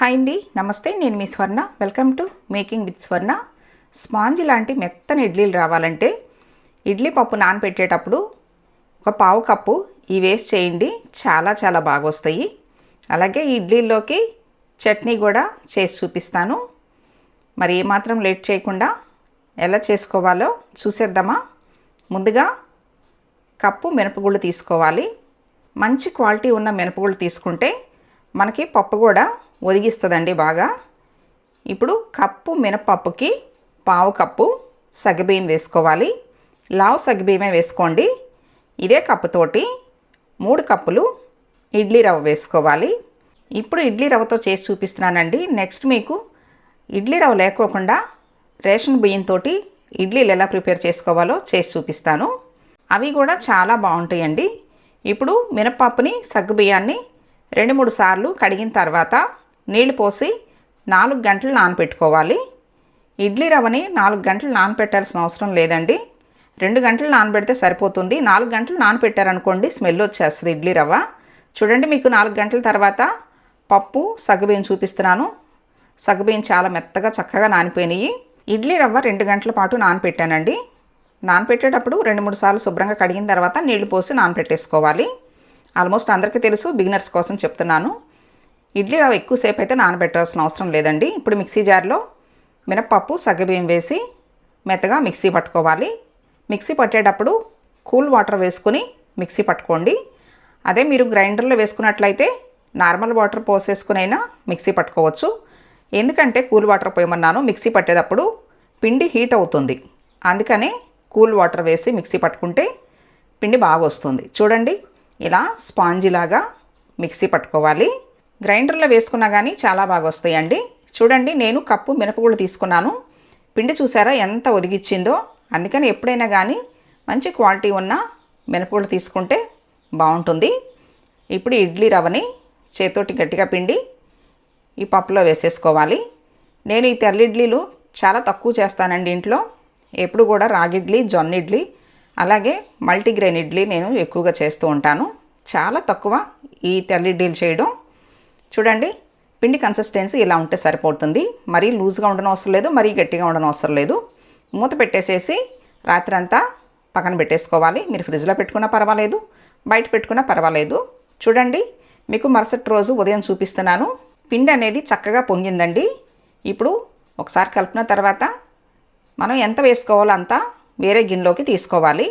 Hi అండి నమస్తే నేను మీ Swarna. Welcome to making with Swarna. Sponge లాంటి మెత్తని ఇడ్లీలు రావాలంటే ఇడ్లీ పప్పు నానబెట్టేటప్పుడు ఒక పావు కప్పు ఈ వేస్ట్ చేయండి చాలా చాలా బాగా వస్తాయి అలాగే ఇడ్లీలోకి ఇడ్లీల్లోకి చట్నీ కూడా చేసి చూపిస్తాను. మరి ఏమాత్రం లేట్ చేయకుండా ఎలా చేసుకోవాలో చూసేద్దామా? ముందుగా కప్పు మినపగుళ్ళు తీసుకోవాలి. మంచి క్వాలిటీ ఉన్న మినపగుళ్ళు తీసుకుంటే మనకి పప్పు కూడా ఒదిగిస్తుందండి బాగా. ఇప్పుడు కప్పు మినపప్పుకి పావు కప్పు సగబియ్యం వేసుకోవాలి. లావు సగబియ్యమే వేసుకోండి. ఇదే కప్పుతోటి మూడు కప్పులు ఇడ్లీ రవ్వ వేసుకోవాలి. ఇప్పుడు ఇడ్లీ రవ్వతో చేసి చూపిస్తున్నానండి. నెక్స్ట్ మీకు ఇడ్లీ రవ్వ లేకోకుండా రేషన్ బియ్యంతో ఇడ్లీలు ఎలా ప్రిపేర్ చేసుకోవాలో చేసి చూపిస్తాను. అవి కూడా చాలా బాగుంటాయండి. ఇప్పుడు మినపప్పుని సగ్గుబియ్యాన్ని రెండు మూడు సార్లు కడిగిన తర్వాత నీళ్ళు పోసి నాలుగు గంటలు నానబెట్టుకోవాలి. ఇడ్లీ రవ్వని నాలుగు గంటలు నానబెట్టాల్సిన అవసరం లేదండి. రెండు గంటలు నానబెడితే సరిపోతుంది. నాలుగు గంటలు నానబెట్టారనుకోండి స్మెల్ వచ్చేస్తుంది ఇడ్లీ రవ్వ. చూడండి మీకు నాలుగు గంటల తర్వాత పప్పు సగ్గుబియ్యం చూపిస్తున్నాను. సగ్గుబియ్యం చాలా మెత్తగా చక్కగా నానిపోయినాయి. ఇడ్లీ రవ్వ రెండు గంటల పాటు నానబెట్టానండి. నానబెట్టేటప్పుడు రెండు మూడు సార్లు శుభ్రంగా కడిగిన తర్వాత నీళ్ళు పోసి నానబెట్టేసుకోవాలి. ఆల్మోస్ట్ అందరికీ తెలుసు బిగినర్స్ కోసం చెప్తున్నాను. ఇడ్లీ రవ్వ ఎక్కువసేపు అయితే నానబెట్టాల్సిన అవసరం లేదండి. ఇప్పుడు మిక్సీ జార్లో మినప్పప్పు సగ్గుబియ్యం వేసి మెత్తగా మిక్సీ పట్టుకోవాలి. మిక్సీ పట్టేటప్పుడు కూల్ వాటర్ వేసుకుని మిక్సీ పట్టుకోండి. అదే మీరు గ్రైండర్లో వేసుకున్నట్లయితే నార్మల్ వాటర్ పోసేసుకునైనా మిక్సీ పట్టుకోవచ్చు. ఎందుకంటే కూల్ వాటర్ పోయమన్నాను మిక్సీ పట్టేటప్పుడు పిండి హీట్ అవుతుంది. అందుకనే కూల్ వాటర్ వేసి మిక్సీ పట్టుకుంటే పిండి బాగా వస్తుంది చూడండి ఇలా స్పాంజీలాగా మిక్సీ పట్టుకోవాలి. గ్రైండర్లో వేసుకున్నా కానీ చాలా బాగా వస్తాయండి. చూడండి నేను కప్పు మినపగుళ్ళు తీసుకున్నాను. పిండి చూసారా ఎంత ఒదిగిచ్చిందో. అందుకని ఎప్పుడైనా కానీ మంచి క్వాలిటీ ఉన్న మినపగుళ్ళు తీసుకుంటే బాగుంటుంది. ఇప్పుడు ఇడ్లీ రవ్వని చేతోటి గట్టిగా పిండి ఈ పప్పులో వేసేసుకోవాలి. నేను ఈ తెల్ల ఇడ్లీలు చాలా తక్కువ చేస్తానండి ఇంట్లో. ఎప్పుడు కూడా రాగిడ్లీ జొన్న ఇడ్లీ అలాగే మల్టీగ్రెయిన్ ఇడ్లీ నేను ఎక్కువగా చేస్తూ ఉంటాను. చాలా తక్కువ ఈ తెల్ల ఇడ్లీలు చేయడం. చూడండి పిండి కన్సిస్టెన్సీ ఇలా ఉంటే సరిపోతుంది. మరీ లూజ్గా ఉండడం అవసరం లేదు మరీ గట్టిగా ఉండడం అవసరం లేదు. మూత పెట్టేసేసి రాత్రంతా పక్కన పెట్టేసుకోవాలి. మీరు ఫ్రిడ్జ్లో పెట్టుకున్నా పర్వాలేదు బయట పెట్టుకున్నా పర్వాలేదు. చూడండి మీకు మరుసటి రోజు ఉదయం చూపిస్తున్నాను. పిండి అనేది చక్కగా పొంగిందండి. ఇప్పుడు ఒకసారి కలిపిన తర్వాత మనం ఎంత వేసుకోవాలో అంతా వేరే గిన్నెలోకి తీసుకోవాలి.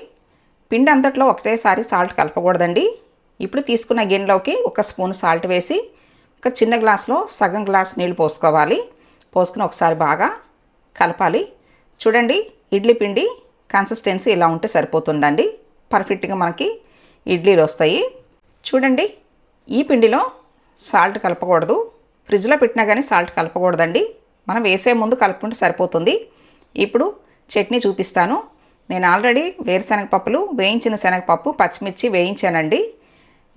పిండి అంతట్లో ఒకటేసారి సాల్ట్ కలపకూడదండి. ఇప్పుడు తీసుకున్న గిన్నెలోకి ఒక స్పూన్ సాల్ట్ వేసి ఒక చిన్న గ్లాస్లో సగం గ్లాస్ నీళ్ళు పోసుకోవాలి. పోసుకుని ఒకసారి బాగా కలపాలి. చూడండి ఇడ్లీ పిండి కన్సిస్టెన్సీ ఇలా ఉంటే సరిపోతుందండి. పర్ఫెక్ట్గా మనకి ఇడ్లీలు వస్తాయి. చూడండి ఈ పిండిలో సాల్ట్ కలపకూడదు. ఫ్రిడ్జ్లో పెట్టినా కానీ సాల్ట్ కలపకూడదండి. మనం వేసే ముందు కలుపుకుంటే సరిపోతుంది. ఇప్పుడు చట్నీ చూపిస్తాను. నేను ఆల్రెడీ వేరుశనగ పప్పులు వేయించిన శనగపప్పు పచ్చిమిర్చి వేయించానండి.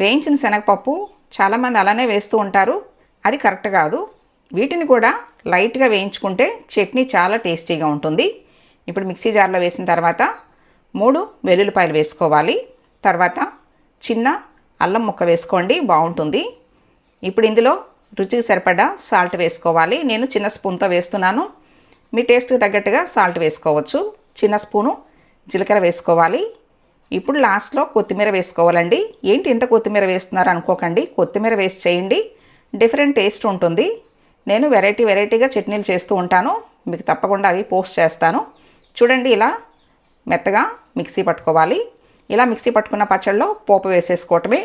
వేయించిన శనగపప్పు చాలామంది అలానే వేస్తూ ఉంటారు. అది కరెక్ట్ కాదు. వీటిని కూడా లైట్గా వేయించుకుంటే చట్నీ చాలా టేస్టీగా ఉంటుంది. ఇప్పుడు మిక్సీ జార్లో వేసిన తర్వాత మూడు వెల్లుల్లిపాయలు వేసుకోవాలి. తర్వాత చిన్న అల్లం ముక్క వేసుకోండి బాగుంటుంది. ఇప్పుడు ఇందులో రుచికి సరిపడా సాల్ట్ వేసుకోవాలి. నేను చిన్న స్పూన్తో వేస్తున్నాను. మీ టేస్ట్కి తగ్గట్టుగా సాల్ట్ వేసుకోవచ్చు. చిన్న స్పూను జీలకర్ర వేసుకోవాలి. ఇప్పుడు లాస్ట్లో కొత్తిమీర వేసుకోవాలండి. ఏంటి ఇంత కొత్తిమీర వేస్తున్నారు అనుకోకండి. కొత్తిమీర వేసి చేయండి. డిఫరెంట్ టేస్ట్ ఉంటుంది. నేను వెరైటీ వెరైటీగా చట్నీలు చేస్తూ ఉంటాను. మీకు తప్పకుండా అవి పోస్ట్ చేస్తాను. చూడండి ఇలా మెత్తగా మిక్సీ పట్టుకోవాలి. ఇలా మిక్సీ పట్టుకున్న పచ్చళ్ళలో పోపు వేసేసుకోవటమే.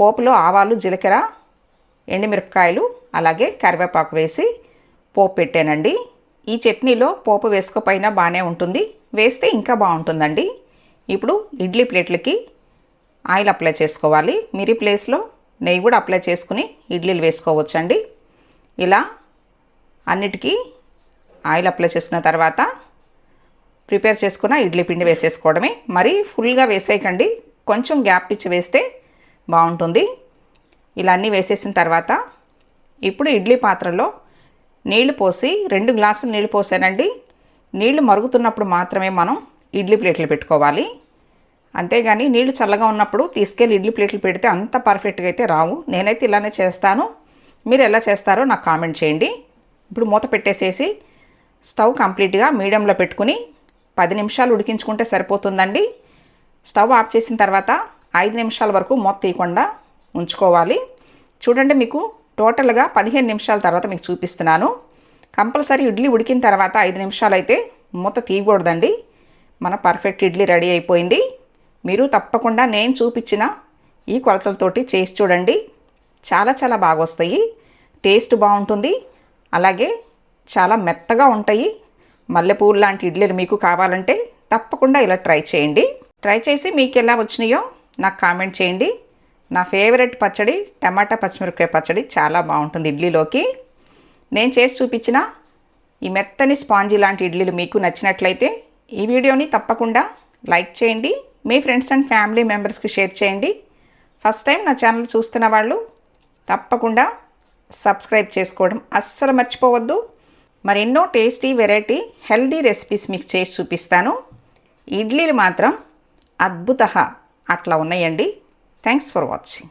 పోపులో ఆవాలు జీలకర్ర ఎండుమిరపకాయలు అలాగే కరివేపాకు వేసి పోపు పెట్టానండి. ఈ చట్నీలో పోపు వేసుకోపోయినా బాగానే ఉంటుంది. వేస్తే ఇంకా బాగుంటుందండి. ఇప్పుడు ఇడ్లీ ప్లేట్లకి ఆయిల్ అప్లై చేసుకోవాలి. మీరు ప్లేస్లో నెయ్యి కూడా అప్లై చేసుకుని ఇడ్లీలు వేసుకోవచ్చండి. ఇలా అన్నిటికీ ఆయిల్ అప్లై చేసిన తర్వాత ప్రిపేర్ చేసుకున్న ఇడ్లీ పిండి వేసేసుకోవడమే. మరీ ఫుల్గా వేసేయకండి. కొంచెం గ్యాప్ ఇచ్చి వేస్తే బాగుంటుంది. ఇలా అన్నీ వేసేసిన తర్వాత ఇప్పుడు ఇడ్లీ పాత్రలో నీళ్ళు పోసి రెండు గ్లాసులు నీళ్ళు పోసానండి. నీళ్ళు మరుగుతున్నప్పుడు మాత్రమే మనం ఇడ్లీ ప్లేట్లు పెట్టుకోవాలి. అంతేగాని నీళ్ళు చల్లగా ఉన్నప్పుడు తీసుకెళ్ళి ఇడ్లీ ప్లేట్లు పెడితే అంత పర్ఫెక్ట్గా అయితే రావు. నేనైతే ఇలానే చేస్తాను. మీరు ఎలా చేస్తారో నాకు కామెంట్ చేయండి. ఇప్పుడు మూత పెట్టేసేసి స్టవ్ కంప్లీట్గా మీడియంలో పెట్టుకుని పది నిమిషాలు ఉడికించుకుంటే సరిపోతుందండి. స్టవ్ ఆఫ్ చేసిన తర్వాత ఐదు నిమిషాల వరకు మూత తీయకుండా ఉంచుకోవాలి. చూడండి మీకు టోటల్గా పదిహేను నిమిషాల తర్వాత మీకు చూపిస్తున్నాను. కంపల్సరీ ఇడ్లీ ఉడికిన తర్వాత ఐదు నిమిషాలు అయితే మూత తీయకూడదండి. మన పర్ఫెక్ట్ ఇడ్లీ రెడీ అయిపోయింది. మీరు తప్పకుండా నేను చూపించిన ఈ కొలతలతోటి చేసి చూడండి. చాలా చాలా బాగా వస్తాయి టేస్ట్ బాగుంటుంది. అలాగే చాలా మెత్తగా ఉంటాయి. మల్లెపూలు లాంటి ఇడ్లీలు మీకు కావాలంటే తప్పకుండా ఇలా ట్రై చేయండి. ట్రై చేసి మీకు ఎలా వచ్చినాయో నాకు కామెంట్ చేయండి. నా ఫేవరెట్ పచ్చడి టమాటా పచ్చిమిరపకాయ పచ్చడి చాలా బాగుంటుంది ఇడ్లీలోకి. నేను చేసి చూపించిన ఈ మెత్తని స్పాంజీ లాంటి ఇడ్లీలు మీకు నచ్చినట్లయితే ఈ వీడియోని తప్పకుండా లైక్ చేయండి మీ ఫ్రెండ్స్ అండ్ ఫ్యామిలీ మెంబర్స్కి షేర్ చేయండి. ఫస్ట్ టైం నా ఛానల్ చూస్తున్న వాళ్ళు తప్పకుండా సబ్స్క్రైబ్ చేసుకోవడం అస్సలు మర్చిపోవద్దు. మరెన్నో టేస్టీ వెరైటీ హెల్దీ రెసిపీస్ మీకు చేసి చూపిస్తాను. ఇడ్లీలు మాత్రం అద్భుత అట్లా ఉన్నాయండి. Thanks for watching.